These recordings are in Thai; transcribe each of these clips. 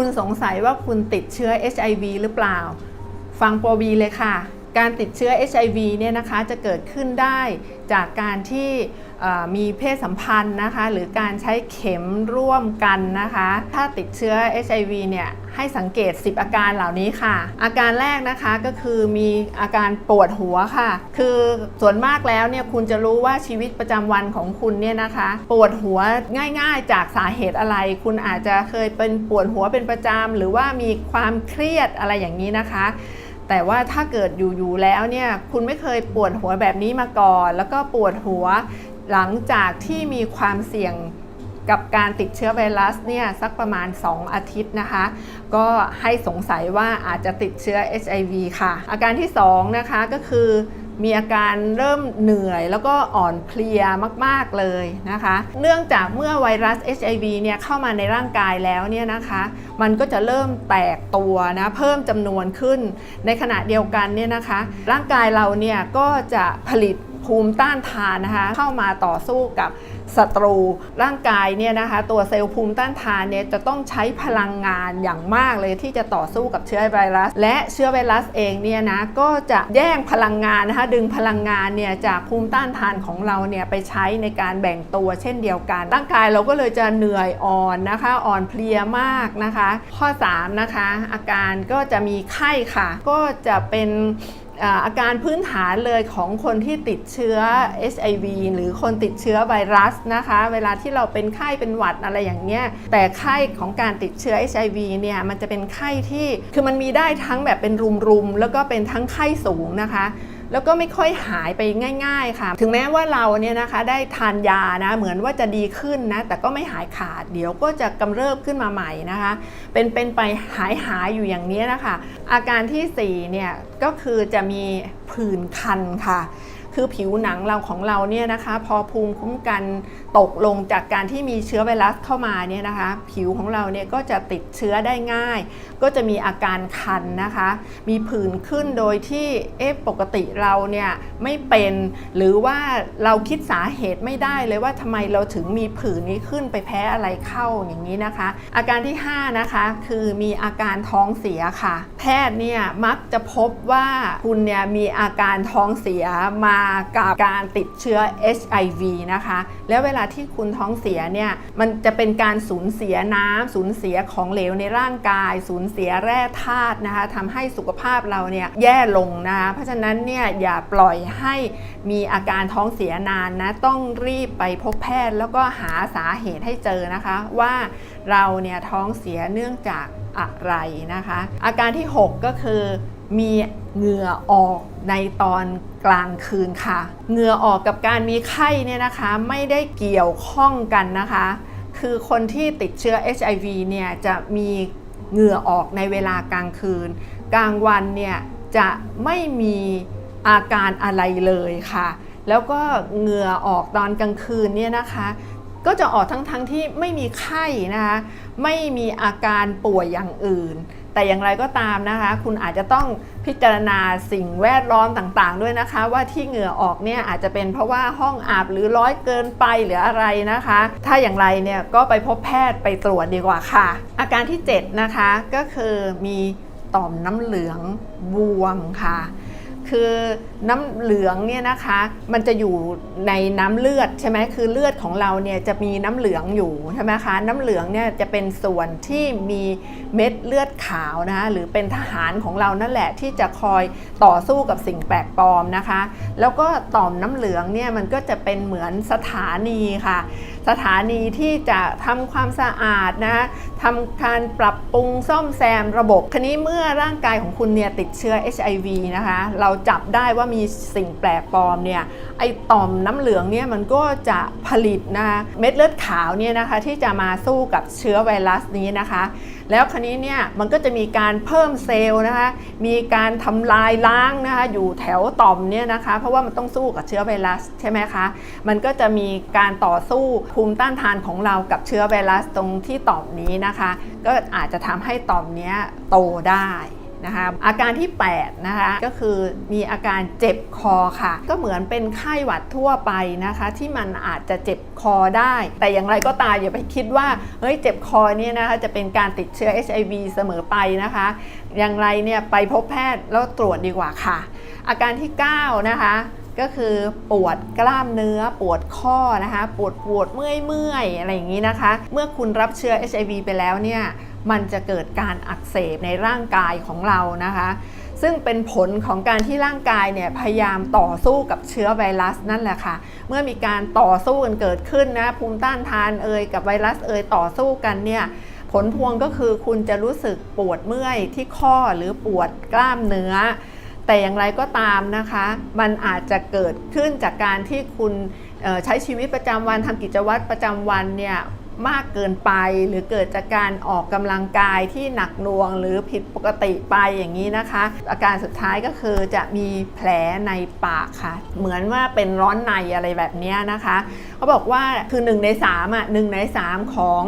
คุณสงสัยว่าคุณติดเชื้อ HIV หรือเปล่า ฟังโปรบีเลยค่ะ การติดเชื้อ HIV เนี่ยนะคะจะเกิดขึ้นได้จากการที่ มีเพศสัมพันธ์นะคะ หรือการใช้เข็มร่วมกันนะคะ ถ้าติดเชื้อ HIV เนี่ยให้สังเกต 10 อาการเหล่านี้ค่ะ อาการแรกนะคะก็คือมีอาการปวดหัวค่ะ คือส่วนมากแล้วเนี่ยคุณจะรู้ว่าชีวิตประจำวันของคุณเนี่ยนะคะ ปวดหัวง่ายๆ จากสาเหตุอะไร คุณอาจจะเคยเป็นปวดหัวเป็นประจำหรือว่ามีความเครียดอะไรอย่างนี้นะคะ แต่ว่าถ้าเกิดอยู่ๆแล้วเนี่ยคุณไม่เคยปวดหัวแบบนี้มาก่อน แล้วก็ปวดหัวหลังจากที่มีความเสี่ยงกับการติดเชื้อไวรัสเนี่ยสักประมาณ 2 อาทิตย์นะคะ ก็ให้สงสัยว่าอาจจะติดเชื้อ HIV ค่ะ อาการที่ 2 นะคะก็คือ มีอาการเริ่มเหนื่อยแล้วก็อ่อนเพลียมาก ๆ เลยนะคะ เนื่องจากเมื่อไวรัส HIV เนี่ยเข้ามาในร่างกายแล้วเนี่ยนะคะ มันก็จะเริ่มแตกตัวนะ เพิ่มจำนวนขึ้น ในขณะเดียวกันเนี่ยนะคะ ร่างกายเราเนี่ยก็จะผลิต ภูมิต้านทานนะคะเข้ามาต่อสู้กับศัตรูร่างกายเนี่ยนะคะตัวเซลล์ภูมิต้านทานเนี่ยจะต้องใช้พลังงานอย่างมากเลยที่จะต่อสู้กับเชื้อไวรัส และเชื้อไวรัสเองเนี่ยนะก็จะแย่งพลังงานนะคะดึงพลังงานเนี่ยจากภูมิต้านทานของเราเนี่ยไปใช้ในการแบ่งตัวเช่นเดียวกัน ร่างกายเราก็เลยจะเหนื่อยอ่อนนะคะอ่อนเพลียมากนะคะ ข้อ3นะคะอาการก็จะมีไข้ค่ะ ก็จะเป็น อาอาการพื้นฐานเลยของคนที่ติดเชื้อ HIV หรือคนติดเชื้อไวรัสนะคะ เวลาที่เราเป็นไข้เป็นหวัดอะไรอย่างเงี้ยแต่ไข้ของการติดเชื้อ HIV เนี่ยมันจะเป็นไข้ที่คือมันมีได้ทั้งแบบเป็นรุมๆแล้วก็เป็นทั้งไข้สูงนะคะ แล้วก็ไม่ค่อยหายไปง่าย ๆ ค่ะ ถึงแม้ว่าเราเนี่ยนะคะได้ทานยานะเหมือนว่าจะดีขึ้นนะแต่ก็ไม่หายขาด เดี๋ยวก็จะกำเริบขึ้นมาใหม่นะคะ เป็นเป็นไปหายหายอยู่อย่างนี้นะคะ อาการที่4เนี่ยก็คือจะมีผื่นคันค่ะคือผิวหนังเราของเราเนี่ยนะคะ พอภูมิคุ้มกันตกลงจากการที่มีเชื้อไวรัสเข้ามาเนี่ยนะคะ ผิวของเราเนี่ยก็จะติดเชื้อได้ง่าย ก็จะมีอาการคันนะคะ มีผื่นขึ้นโดยที่เอ๊ะปกติเราเนี่ยไม่เป็นหรือว่าเราคิดสาเหตุไม่ได้เลยว่าทำไมเราถึงมีผื่นนี้ขึ้นไปแพ้อะไรเข้าอย่างนี้นะคะ อาการที่ 5 นะคะ คือมีอาการท้องเสียค่ะ แพทย์เนี่ยมักจะพบว่าคุณเนี่ยมีอาการท้องเสียมากับการติดเชื้อ HIV นะคะ แล้วเวลาที่คุณท้องเสียเนี่ย มันจะเป็นการสูญเสียน้ำสูญเสียของเหลวในร่างกาย สูญเสียแร่ธาตุนะคะทำให้สุขภาพเราเนี่ยแย่ลงนะคะ เพราะฉะนั้นเนี่ยอย่าปล่อยให้มีอาการท้องเสียนานนะ ต้องรีบไปพบแพทย์ แล้วก็หาสาเหตุให้เจอนะคะ ว่าเราเนี่ยท้องเสียเนื่องจาก อะไรนะคะ อาการที่ 6 ก็คือมีเหงื่อออกในตอนกลางคืนค่ะ เหงื่อออกกับการมีไข้เนี่ยนะคะไม่ได้เกี่ยวข้องกันนะคะ คือคนที่ติดเชื้อ HIV เนี่ยจะมีเหงื่อออกในเวลากลางคืน กลางวันเนี่ยจะไม่มีอาการอะไรเลยค่ะ แล้วก็เหงื่อออกตอนกลางคืนเนี่ยนะคะ ก็จะออกทั้งๆทที่ไม่มีไข้นะคะไม่มีอาการป่วยอย่างอื่น แต่อย่างไรก็ตามนะคะ คุณอาจจะต้องพิจารณาสิ่งแวดล้อมต่างๆ ด้วยนะคะ ว่าที่เหงื่อออกเนี่ยอาจจะเป็นเพราะว่าห้องอาบหรือร้อยเกินไปหรืออะไรนะคะ ถ้าอย่างไรเนี่ยก็ไปพบแพทย์ไปตรวจดีกว่าค่ะ อาการที่ 7 นะคะก็คือมีต่อมน้ำเหลืองบวมค่ะ คือน้ำเหลืองเนี่ยนะคะ มันจะอยู่ในน้ำเลือดใช่ไหมคือเลือดของเราเนี่ยจะมีน้ำเหลืองอยู่ใช่ไหมคะ น้ำเหลืองเนี่ยจะเป็นส่วนที่มีเม็ดเลือดขาวนะคะหรือเป็นทหารของเรานั่นแหละที่จะคอยต่อสู้กับสิ่งแปลกปลอมนะคะ แล้วก็ต่อมน้ำเหลืองเนี่ยมันก็จะเป็นเหมือนสถานีค่ะ สถานีที่จะทำความสะอาดนะทำการปรับปรุงซ่อมแซมระบบคันนี้เมื่อร่างกายของคุณเนี่ยติดเชื้อ HIV นะคะ เราจับได้ว่ามีสิ่งแปลกปลอมเนี่ยไอต่อมน้ำเหลืองเนี่ยมันก็จะผลิตนะคะเม็ดเลือดขาวเนี่ยนะคะที่จะมาสู้กับเชื้อไวรัสนี้นะคะ แล้วคันนี้เนี่ยมันก็จะมีการเพิ่มเซลล์นะคะ มีการทำลายล้างนะคะอยู่แถวต่อมเนี่ยนะคะ เพราะว่ามันต้องสู้กับเชื้อไวรัสใช่ไหมคะ มันก็จะมีการต่อสู้ภูมิต้านทานของเรากับเชื้อไวรัสตรงที่ต่อมนี้นะคะ ก็อาจจะทำให้ต่อมนี้โตได้ นะคะอาการที่8นะคะก็คือมีอาการเจ็บคอค่ะ ก็เหมือนเป็นไข้หวัดทั่วไปนะคะ ที่มันอาจจะเจ็บคอได้ แต่อย่างไรก็ตามอย่าไปคิดว่าเฮ้ยเจ็บคอเนี่ยนะคะจะเป็นการติดเชื้อ HIV เสมอไปนะคะ อย่างไรเนี่ยไปพบแพทย์แล้วตรวจดีกว่าค่ะ อาการที่ 9 นะคะก็คือปวดกล้ามเนื้อปวดข้อนะคะ ปวดปวดเมื่อยเมื่อยอะไรอย่างนี้นะคะ เมื่อคุณรับเชื้อ HIV ไปแล้วเนี่ย มันจะเกิดการอักเสบในร่างกายของเรานะคะ ซึ่งเป็นผลของการที่ร่างกายเนี่ยพยายามต่อสู้กับเชื้อไวรัสนั่นแหละค่ะ เมื่อมีการต่อสู้กันเกิดขึ้นนะภูมิต้านทานเอ่ยกับไวรัสเอ่ยต่อสู้กันเนี่ยผลพวงก็คือคุณจะรู้สึกปวดเมื่อยที่ข้อหรือปวดกล้ามเนื้อ แต่อย่างไรก็ตามนะคะ มันอาจจะเกิดขึ้นจากการที่คุณใช้ชีวิตประจำวันทำกิจวัตรประจำวันเนี่ย มากเกินไป หรือเกิดจากการออกกำลังกายที่หนักหน่วง หรือผิดปกติไปอย่างนี้นะคะ อาการสุดท้ายก็คือจะมีแผลในปากค่ะ เหมือนว่าเป็นร้อนในอะไรแบบนี้นะคะเขาบอกว่าคือ1ใน3อะหนึ่งใน 3 ของ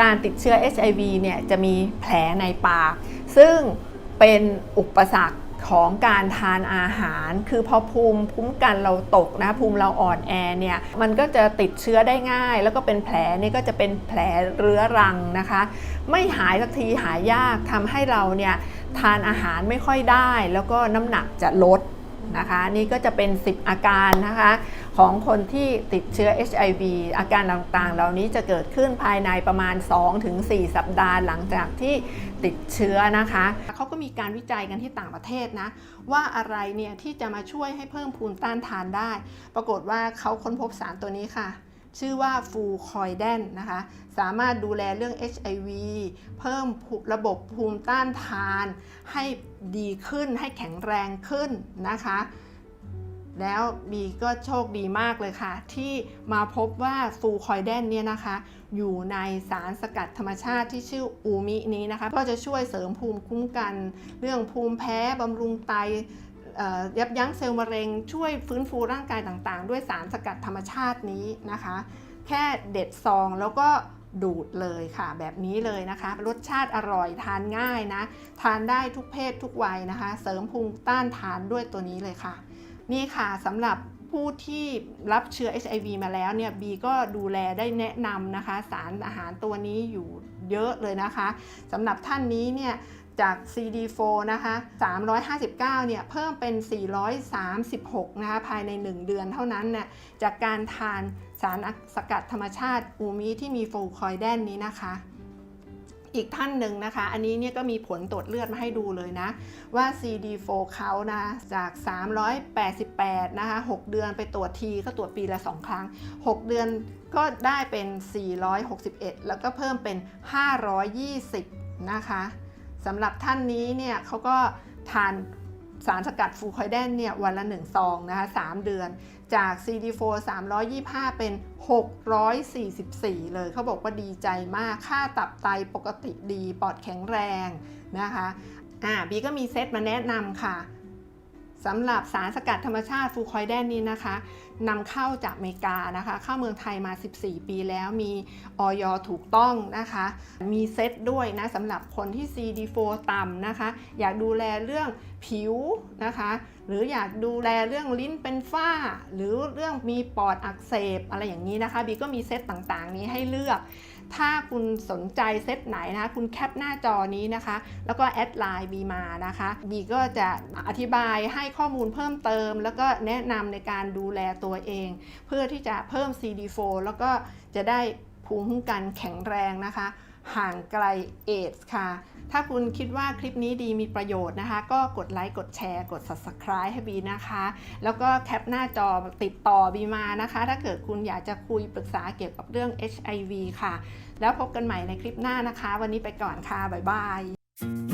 การติดเชื้อ HIV เนี่ยจะมีแผลในปาก ซึ่งเป็นอุปสรรค ของการทานอาหาร คือพอภูมิคุ้มกันเราตกนะภูมิเราอ่อนแอเนี่ยมันก็จะติดเชื้อได้ง่าย แล้วก็เป็นแผลนี่ก็จะเป็นแผลเรื้อรังนะคะ ไม่หายสักทีหายยากทำให้เราเนี่ยทานอาหารไม่ค่อยได้ แล้วก็น้ำหนักจะลดนะคะ นี่ก็จะเป็น 10 อาการนะคะ ของคนที่ติดเชื้อ HIV อาการต่างๆ เหล่านี้จะเกิดขึ้นภายในประมาณ 2-4 สัปดาห์หลังจากที่ติดเชื้อนะคะ เขาก็มีการวิจัยกันที่ต่างประเทศนะ ว่าอะไรเนี่ยที่จะมาช่วยให้เพิ่มภูมิต้านทานได้ ปรากฏว่าเขาค้นพบสารตัวนี้ค่ะชื่อว่าฟูคอยแดนนะคะ สามารถดูแลเรื่อง HIV เพิ่มระบบภูมิต้านทาน ให้ดีขึ้นให้แข็งแรงขึ้นนะคะ แล้วบีก็โชคดีมากเลยค่ะ ที่มาพบว่าฟูคอยแดนเนี่ยนะคะ อยู่ในสารสกัดธรรมชาติที่ชื่ออูมินี้นะคะ ก็จะช่วยเสริมภูมิคุ้มกัน เรื่องภูมิแพ้บำรุงไตยับยั้งเซลล์มะเร็ง ช่วยฟื้นฟูร่างกายต่างๆ ด้วยสารสกัดธรรมชาตินี้นะคะ แค่เด็ดซองแล้วก็ดูดเลยค่ะ แบบนี้เลยนะคะ รสชาติอร่อยทานง่ายนะ ทานได้ทุกเพศทุกวัยนะคะ เสริมภูมิต้านทานด้วยตัวนี้เลยค่ะ นี่ค่ะสำหรับผู้ที่รับเชื้อ HIV มาแล้วเนี่ยบีก็ดูแลได้แนะนำนะคะ สารอาหารตัวนี้อยู่เยอะเลยนะคะสำหรับท่านนี้เนี่ยจาก CD4 นะคะ 359 เนี่ย เพิ่มเป็น 436 นะคะ ภายใน 1 เดือนเท่านั้นน่ะจากการทานสารสกัดธรรมชาติอูมิที่มีโฟคอยแดนนี้นะคะ อีกท่านหนึ่งนะคะ อันนี้เนี่ยก็มีผลตรวจเลือดมาให้ดูเลยนะ ว่า CD4 เขานะจาก 388 นะคะ 6 เดือนไปตรวจทีก็ตรวจปีละ 2 ครั้ง 6 เดือนก็ได้เป็น 461 แล้วก็เพิ่มเป็น 520 นะคะสำหรับท่านนี้เนี่ยเขาก็ทาน สารสกัดฟูคอยแดนเนี่ยวันละ1ซองนะคะ3เดือนจาก CD4 325 เป็น 644 เลยเขาบอกว่าดีใจมากค่าตับไตปกติดีปอดแข็งแรงนะคะอ่าบีก็มีเซตมาแนะนำค่ะ สำหรับสารสกัดธรรมชาติฟูคอยแดนนี้นะคะนำเข้าจากอเมริกานะคะ เข้าเมืองไทยมา 14 ปีแล้วมีออยถูกต้องนะคะ มีเซตด้วยนะสำหรับคนที่ CD4 ต่ำนะคะ อยากดูแลเรื่องผิวนะคะ หรืออยากดูแลเรื่องลิ้นเป็นฝ้า หรือเรื่องมีปอดอักเสบอะไรอย่างนี้นะคะบีก็มีเซตต่างๆ นี้ให้เลือก ถ้าคุณสนใจเซตไหนนะคะคุณแคปหน้าจอนี้นะคะ แล้วก็แอดไลน์บีมานะคะบีก็จะอธิบายให้ข้อมูลเพิ่มเติม แล้วก็แนะนำในการดูแลตัวเอง เพื่อที่จะเพิ่ม CD4 แล้วก็จะได้ภูมิคุ้มกันแข็งแรงนะคะ ห่างไกลเอดส์ค่ะ ถ้าคุณคิดว่าคลิปนี้ดีมีประโยชน์นะคะ ก็กดไลค์กดแชร์ กด Subscribe ให้บีนะคะ แล้วก็แคปหน้าจอติดต่อบีมานะคะ ถ้าเกิดคุณอยากจะคุยปรึกษาเกี่ยวกับเรื่อง HIV ค่ะ แล้วพบกันใหม่ในคลิปหน้านะคะ วันนี้ไปก่อนค่ะ บ๊ายบาย